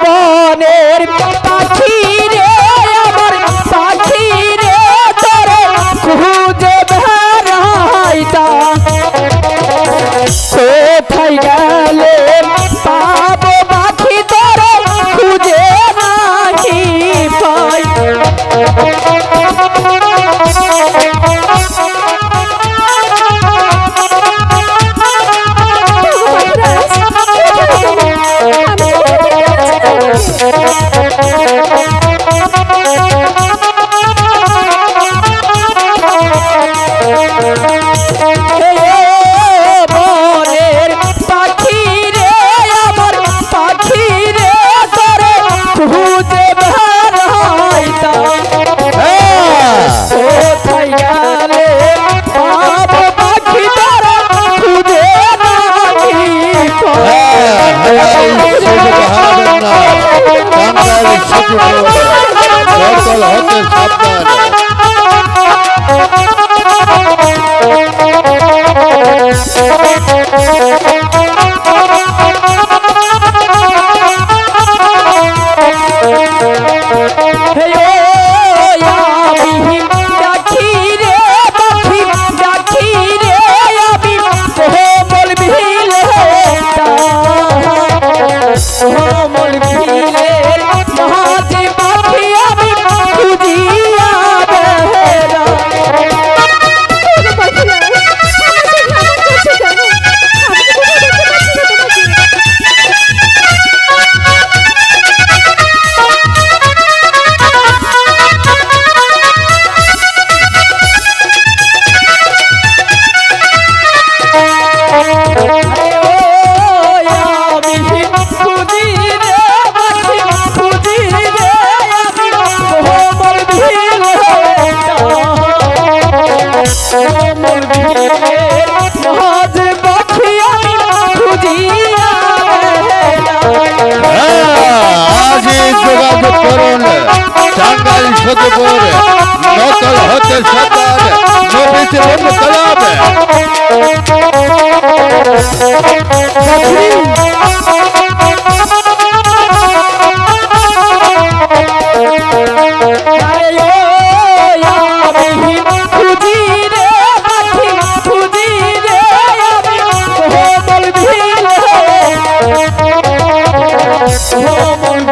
বনের পাখি হতে সাবধান হে যোগাযোগ করুন। টাঙ্গাইল সদপুর নকল হতে সাবধান নবীতে বন্ধ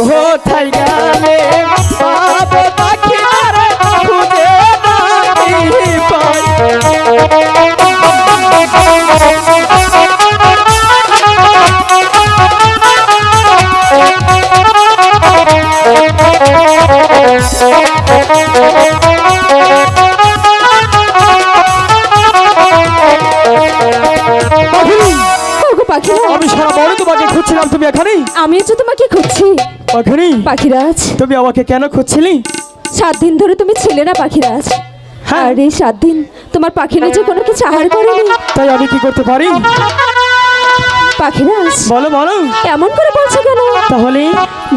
কোথায় গেলে পাবো পাখি রে খুঁজে নাকি পাই আমি সারা বড় তোমাকে খুঁজছিলাম তুমি এখানে আমি তো তোমাকে খুঁজছি। এখানে পাখিরাজ। তুমি আমাকে কেন খুঁজছিলি? সাত দিন ধরে তুমি ছিলে না পাখিরাজ। হ্যাঁ। আর এই সাত দিন তোমার পাখিরা যে কোনো কিছু আহার করেনি। তাই আমি কি করতে পারি? পাখিরাজ বলো বলো। এমন করে বলছো কেন? তাহলে?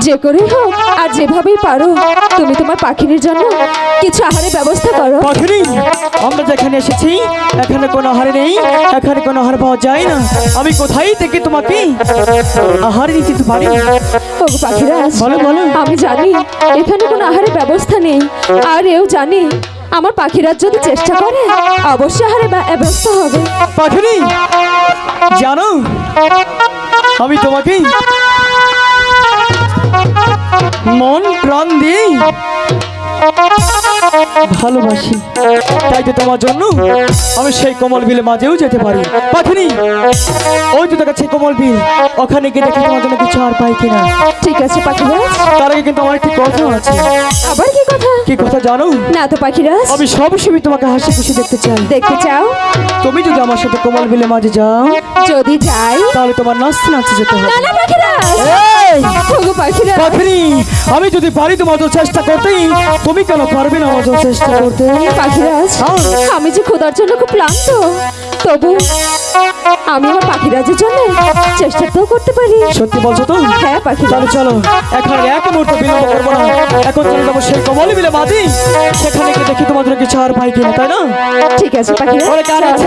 যে করে হোক আর যেভাবেই পারো তুমি তোমার পাখির জন্য কিছু আহারের ব্যবস্থা করো। পাখিনি আমরা যেখানে এসেছি এখানে কোনো আহার নেই এখানে কোনো আহার পাওয়া যায় না। আমি কোথায় থেকে তোমাকে আহার দিতে পারি? ও পাখিরাজ বলো বলো। আমি জানি এখানে কোনো আহারের ব্যবস্থা নেই আর এও জানি আমার পাখিরাজ যদি চেষ্টা করে অবশ্যই আহারের ব্যা- ব্যবস্থা হবে। পাখিনি? জানো আমি তোমাকে মন প্রাণ দিয়ে ভালোবাসি। তাই তো তোমার জন্য আমি সেই কমল বিলে মাঝেও যেতে পারি। পাখিনি ওই তো দেখাচ্ছে কমল বিল। ওখানে গিয়ে দেখি তোমার জন্য কিছু আর পাই কিনা। আছে পাখিরাজ তার আগে কিন্তু আমার একটি কথা আছে। আবার কি কথা? কি কথা জানো? না তো পাখিরাজ আমি সবসময় তোমাকে হাসি খুশি দেখতে চাই। দেখতে চাও? তুমি যদি আমার সাথে কমল বিলে মাঝে যাও যদি যাই? তাহলে তোমার নাচতে নাচতে যেতে হবে। না না পাখিরাজ এই! ওগো পাখিরাজ পাখিনি আমি যদি পারি তোমার জন্য চেষ্টা করতেই তুমি কেন পারবে না আমার জন্য চেষ্টা করতে? পাখিরাজ হ্যাঁ। আমি যে খোদার জন্য খুব ক্লান্ত। তবু আমি আমার পাখিরাজের জন্য চেষ্টা তো করতে পারি। সত্যি বলছো তো হ্যাঁ পাখি তাহলে চলো এখন এক মুহূর্ত বিলম্ব করব না। এখন চলে যাব সেই কমলি মিলে মাদি সেখানে গিয়ে দেখি তোমাদের কিছু আর পাই কিনা তাই না? ঠিক আছে পাখিরাজ।